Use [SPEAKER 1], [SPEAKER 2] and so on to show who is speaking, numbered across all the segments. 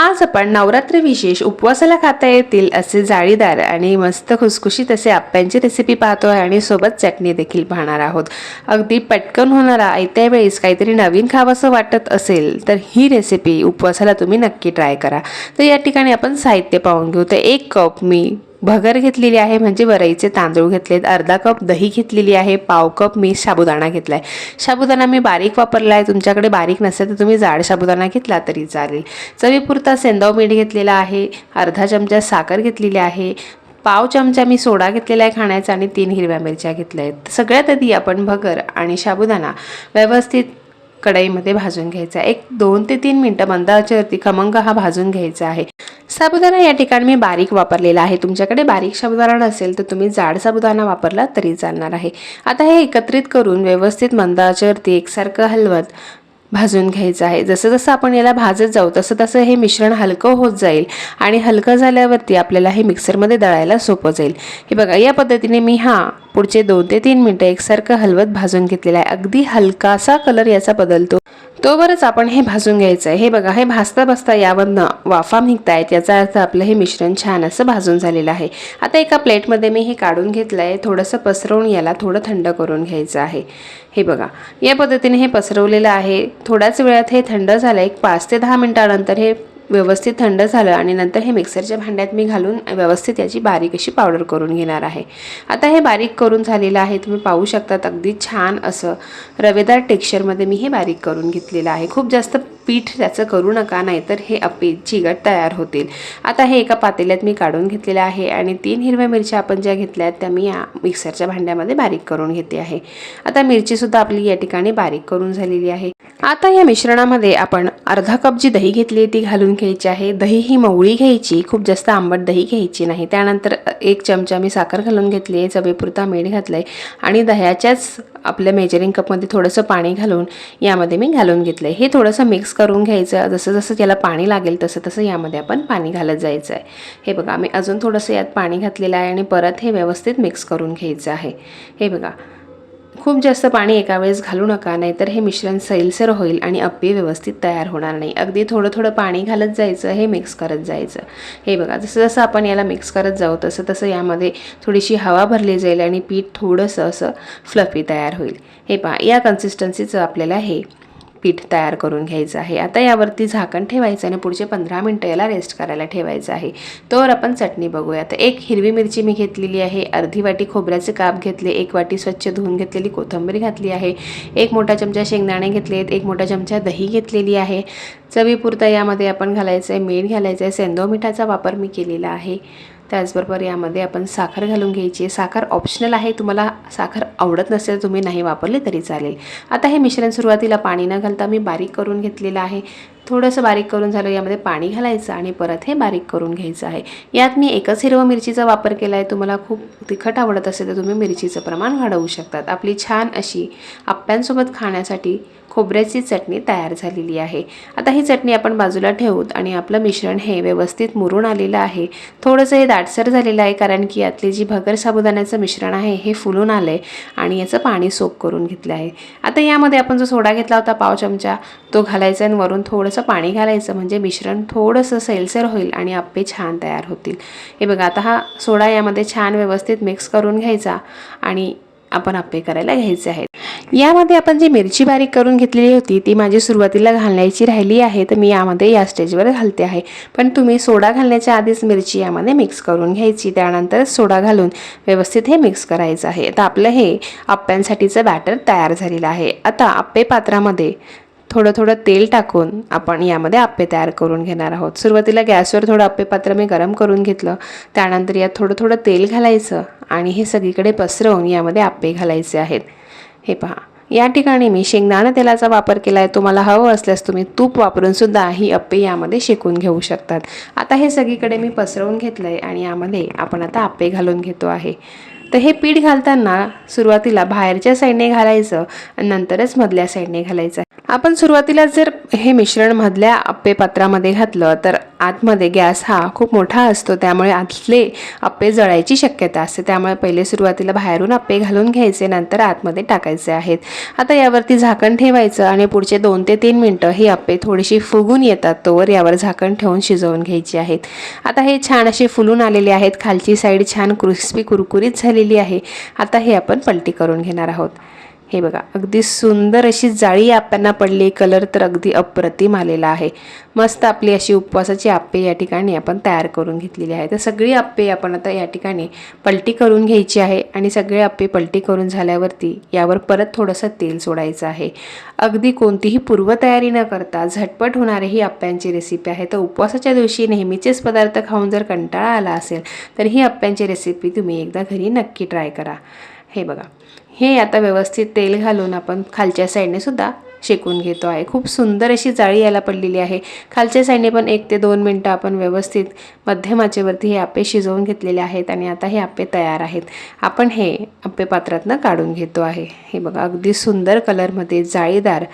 [SPEAKER 1] आज आपण नवरात्र विशेष उपवासाला खाता येतील असे जाळीदार आणि मस्त खुसखुशीत असे आप्यांची रेसिपी पाहतो आहे आणि सोबत चटणी देखील पाहणार आहोत. अगदी पटकन होणारा आयत्या वेळेस काहीतरी नवीन खावंसं वाटत असेल तर ही रेसिपी उपवासाला तुम्ही नक्की ट्राय करा. तर या ठिकाणी आपण साहित्य पाहून घेऊ. तर एक कप मी भगर घेतलेली आहे म्हणजे वरईचे तांदूळ घेतलेत अर्धा कप दही घेतलेली आहे पाव कप मी साबुदाणा घेतला आहे साबुदाणा मी बारीक वापरला आहे तुमच्याकडे बारीक नसेल तर तुम्ही जाड साबुदाणा घेतला तरी चालेल. चवीपुरता सेंदव मीठ घेतलेला आहे अर्धा चमचा साखर घेतलेली आहे पाव चमचा मी सोडा घेतलेला आहे खाण्याचा आणि तीन हिरव्या मिरच्या घेतल्या आहेत. सगळ्यात आधी आपण भगर आणि साबुदाणा व्यवस्थित कढईमध्ये भाजून घ्यायचा एक दोन ते तीन मिनटं मंदाच्यावरती खमंग हा भाजून घ्यायचा आहे. साबुदाणा या ठिकाणी मी बारीक वापरलेला आहे. तुमच्याकडे बारीक साबुदाणा नसेल तर तुम्ही जाड साबुदाणा वापरला तरी चालणार आहे. आता हे एकत्रित करून व्यवस्थित मंदाच्यावरती एकसारखं हलवत भाजून घ्यायचं आहे. जसं जसं आपण याला भाजत जाऊ तसं तसं हे मिश्रण हलकं होत जाईल आणि हलकं झाल्यावरती आपल्याला हे मिक्सरमध्ये दळायला सोपं जाईल. हे बघा या पद्धतीने मी हा पुढचे दोन ते तीन मिनटं एकसारखं हलवत भाजून घेतलेला आहे. अगदी हलकासा कलर याचा बदलतो. तोवरच आपण हे भाजून घ्यायचं आहे हे बघा हे भाजता भाजता यावरनं वाफा निघतायत. याचा अर्थ आपलं हे मिश्रण छान असं भाजून झालेलं आहे. आता एका प्लेटमध्ये मी हे काढून घेतलं आहे थोडंसं पसरवून याला थोडं थंड करून घ्यायचं आहे. हे बघा या पद्धतीने हे पसरवलेलं आहे. थोड्याच वेळात हे थंड झालं. एक पाच ते दहा मिनटानंतर हे व्यवस्थित थंड झालं आणि नंतर हे मिक्सरच्या भांड्यात मी घालून व्यवस्थित याची बारीक अशी पावडर करून घेणार आहे. आता हे बारीक करून झालेलं आहे. तुम्ही पाहू शकतात अगदी छान असं रवेदार टेक्स्चरमध्ये मी हे बारीक करून घेतलेलं आहे. खूप जास्त पीठ त्याचं करू नका नाहीतर हे अपे चिगट तयार होतील. आता हे एका पातेल्यात मी काढून घेतलेलं आहे आणि तीन हिरव्या मिरच्या आपण ज्या घेतल्या आहेत त्या मी या मिक्सरच्या भांड्यामध्ये बारीक करून घेते आहे. आता मिरचीसुद्धा आपली या ठिकाणी बारीक करून झालेली आहे. आता या मिश्रणामध्ये आपण अर्धा कप जी दही घेतली आहे ती घालून घ्यायची आहे. दही ही मवळी घ्यायची खूप जास्त आंबट दही घ्यायची नाही. त्यानंतर एक चमचा मी साखर घालून घेतली आहे चवेपुरता मीठ घातलं आहे आणि दह्याच्याच आपल्या मेजरिंग कपमध्ये थोडंसं पाणी घालून यामध्ये मी घालून घेतलं आहे हे थोडंसं मिक्स करून घ्यायचं जसं जसं त्याला पाणी लागेल तसं तसं यामध्ये आपण पाणी घालत जायचं आहे. हे बघा मी अजून थोडंसं यात पाणी घातलेलं आहे आणि परत हे व्यवस्थित मिक्स करून घ्यायचं आहे. हे बघा खूप जास्त पाणी एका वेळेस घालू नका नाहीतर हे मिश्रण सैलसर होईल आणि अप्पे व्यवस्थित तयार होणार नाही. अगदी थोडं थोडं पाणी घालत जायचं हे मिक्स करत जायचं. हे बघा जसं जसं आपण याला मिक्स करत जाऊ तसं तसं यामध्ये थोडीशी हवा भरली जाईल आणि पीठ थोडंसं असं फ्लफी तयार होईल. हे पहा या कन्सिस्टन्सीचं आपल्याला हे पीठ तयार करून घ्यायचं आहे. आता यावरती झाकण ठेवायचं आणि पुढचे पंधरा मिनटं याला रेस्ट करायला ठेवायचं आहे. तोवर आपण चटणी बघूया. तर एक हिरवी मिरची मी घेतलेली आहे. अर्धी वाटी खोबऱ्याचे काप घेतले एक वाटी स्वच्छ धुवून घेतलेली कोथंबीर घातली आहे. एक मोठा चमचा शेंगदाणे घेतले आहेत एक मोठा चमचा दही घेतलेली आहे. चवीपुरता यामध्ये आपण घालायचं आहे मीठ घालायचं आहे सेंदो मिठाचा वापर मी केलेला आहे. त्याचबरोबर यामध्ये आपण साखर घालून घ्यायची साखर ऑप्शनल आहे. तुम्हाला साखर आवडत नसेल तुम्ही नाही वापरले तरी चालेल. आता हे मिश्रण सुरुवातीला पाणी न घालता मी बारीक करून घेतलेलं आहे. थोडंसं बारीक करून झालं यामध्ये पाणी घालायचं आणि परत हे बारीक करून घ्यायचं आहे. यात मी एकच हिरवं मिरचीचा वापर केला आहे. तुम्हाला खूप तिखट आवडत असेल तर तुम्ही मिरचीचं प्रमाण वाढवू शकतात. आपली छान अशी आप्प्यांसोबत खाण्यासाठी खोबऱ्याची चटणी तयार झालेली आहे. आता ही चटणी आपण बाजूला ठेवूत आणि आपलं मिश्रण हे व्यवस्थित मुरून आलेलं आहे. थोडंसं हे दाटसर झालेलं आहे कारण की यातली जी भगर साबुदाण्याचं मिश्रण आहे हे फुलून आलं आहे आणि याचं पाणी सोप करून घेतलं आहे. आता यामध्ये आपण जो सोडा घेतला होता पाव चमचा तो घालायचा आणि वरून थोडंसं पाणी घालायचं. म्हणजे मिश्रण थोडंसं सैलसर होईल आणि आप्पे छान तयार होतील. हे बघा आता हा सोडा यामध्ये छान व्यवस्थित मिक्स करून घ्यायचा आणि आपण आप्पे करायला घ्यायचे आहेत. यामध्ये आपण जी मिरची बारीक करून घेतलेली होती ती माझी सुरुवातीला घालण्याची राहिली आहे तर मी यामध्ये या स्टेजवर घालते आहे. पण तुम्ही सोडा घालण्याच्या आधीच मिरची यामध्ये मिक्स करून घ्यायची त्यानंतर सोडा घालून व्यवस्थित हे मिक्स करायचं आहे. तर आपलं हे आप्प्यांसाठीचं बॅटर तयार झालेलं आहे. आता आप्पे पात्रामध्ये थोडं थोडं तेल टाकून आपण यामध्ये आप्पे तयार करून घेणार आहोत. सुरुवातीला गॅसवर थोडं आप्पे पात्र मी गरम करून घेतलं. त्यानंतर यात थोडं थोडं तेल घालायचं आणि हे सगळीकडे पसरवून यामध्ये आप्पे घालायचे आहेत. हे पहा या ठिकाणी मी शेंगदाणा तेलाचा वापर केला आहे तुम्हाला हवं असल्यास तुम्ही तूप वापरून सुद्धा ही अप्पे यामध्ये शेकून घेऊ शकतात. आता हे सगळीकडे मी पसरवून घेतलं आहे आणि यामध्ये आपण आता आप्पे घालून घेतो आहे. तर हे पीठ घालताना सुरुवातीला बाहेरच्या साईडने घालायचं आणि नंतरच मधल्या साईडने घालायचं. आपण सुरुवातीला जर हे मिश्रण मधल्या अप्पे पात्रामध्ये घातलं तर आतमध्ये गॅस हा खूप मोठा असतो त्यामुळे आतले अप्पे जळायची शक्यता असते. त्यामुळे पहिले सुरुवातीला बाहेरून अप्पे घालून घ्यायचे नंतर आतमध्ये टाकायचे आहेत. आता यावरती झाकण ठेवायचं आणि पुढचे दोन ते तीन मिनटं ही अप्पे थोडीशी फुगून येतात तोवर यावर झाकण ठेवून शिजवून घ्यायची आहेत. आता हे छान असे फुलून आलेले आहेत. खालची साईड छान क्रिस्पी कुरकुरीत झाली झालेली आहे. आता हे आपण पलटी करून घेणार आहोत. हे बघा अगदी सुंदर अशी जाळी आप्यांना पडली. कलर तर अगदी अप्रतिम आलेला आहे. मस्त आपली अशी उपवासाची आप्पे या ठिकाणी आपण तयार करून घेतलेली आहे. तर सगळी आप्पे आपण आता या ठिकाणी पलटी करून घ्यायची आहे आणि सगळे आप्पे पलटी करून झाल्यावरती यावर परत थोडंसं तेल सोडायचं आहे. अगदी कोणतीही पूर्वतयारी न करता झटपट होणारी ही आप्यांची रेसिपी आहे. तर उपवासाच्या दिवशी नेहमीचेच पदार्थ खाऊन जर कंटाळा आला असेल तर ही आप्यांची रेसिपी तुम्ही एकदा घरी नक्की ट्राय करा. हे बघा हे आता व्यवस्थित तेल घालून आपण खालच्या साईडने सुद्धा शेकून घेतो आहे. खूप सुंदर अशी जाळी याला पडलेली आहे. खालच्या साईडने पण एक ते दोन मिनटं आपण व्यवस्थित मध्यमाचेवरती हे आप्पे शिजवून घेतलेले आहेत आणि आता हे आप्पे तयार आहेत. आपण हे आपे पात्रातनं काढून घेतो आहे. हे बघा अगदी सुंदर कलरमध्ये जाळीदार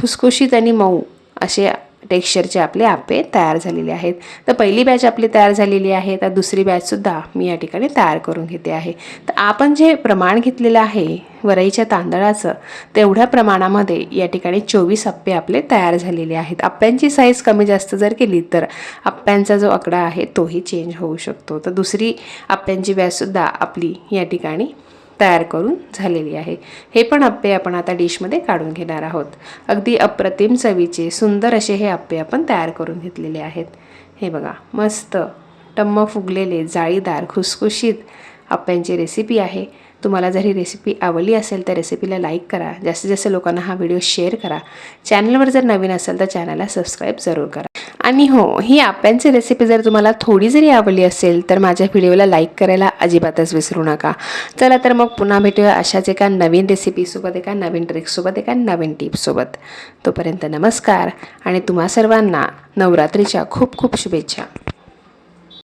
[SPEAKER 1] खुसखुशीत आणि मऊ असे टेक्स्चरचे आपले आप्पे तयार झालेले आहेत. तर पहिली बॅच आपली तयार झालेली आहे. तर दुसरी बॅचसुद्धा मी या ठिकाणी तयार करून घेते आहे. तर आपण जे प्रमाण घेतलेलं आहे वरईच्या तांदळाचं तेवढ्या प्रमाणामध्ये या ठिकाणी चोवीस आप्पे आपले तयार झालेले आहेत. आप्प्यांची साईज कमी जास्त जर केली तर आप्प्यांचा जो आकडा आहे तोही चेंज होऊ शकतो. तर दुसरी आप्प्यांची बॅचसुद्धा आपली या ठिकाणी तयार करून झालेली आहे. हे पण अप्पे आपण आता डिशमध्ये काढून घेणार आहोत. अगदी अप्रतिम चवीचे सुंदर असे हे अप्पे आपण तयार करून घेतलेले आहेत. हे बघा मस्त टम्म फुगलेले जाळीदार खुसखुशीत अप्प्यांची रेसिपी आहे. तुम्हाला जर ही रेसिपी आवडली असेल तर रेसिपीला लाईक करा. जास्तीत जास्त लोकांना हा व्हिडिओ शेअर करा. चॅनलवर जर नवीन असेल तर चॅनलला सबस्क्राईब जरूर करा. आणि हो ही आप्यांची रेसिपी जर तुम्हाला थोडी जरी आवडली असेल तर माझ्या व्हिडिओला लाईक करायला अजिबातच विसरू नका. चला तर मग पुन्हा भेटूया अशाच एका नवीन रेसिपीसोबत एका नवीन ट्रिकसोबत एका नवीन टिपसोबत तोपर्यंत नमस्कार आणि तुम्हा सर्वांना नवरात्रीच्या खूप खूप शुभेच्छा.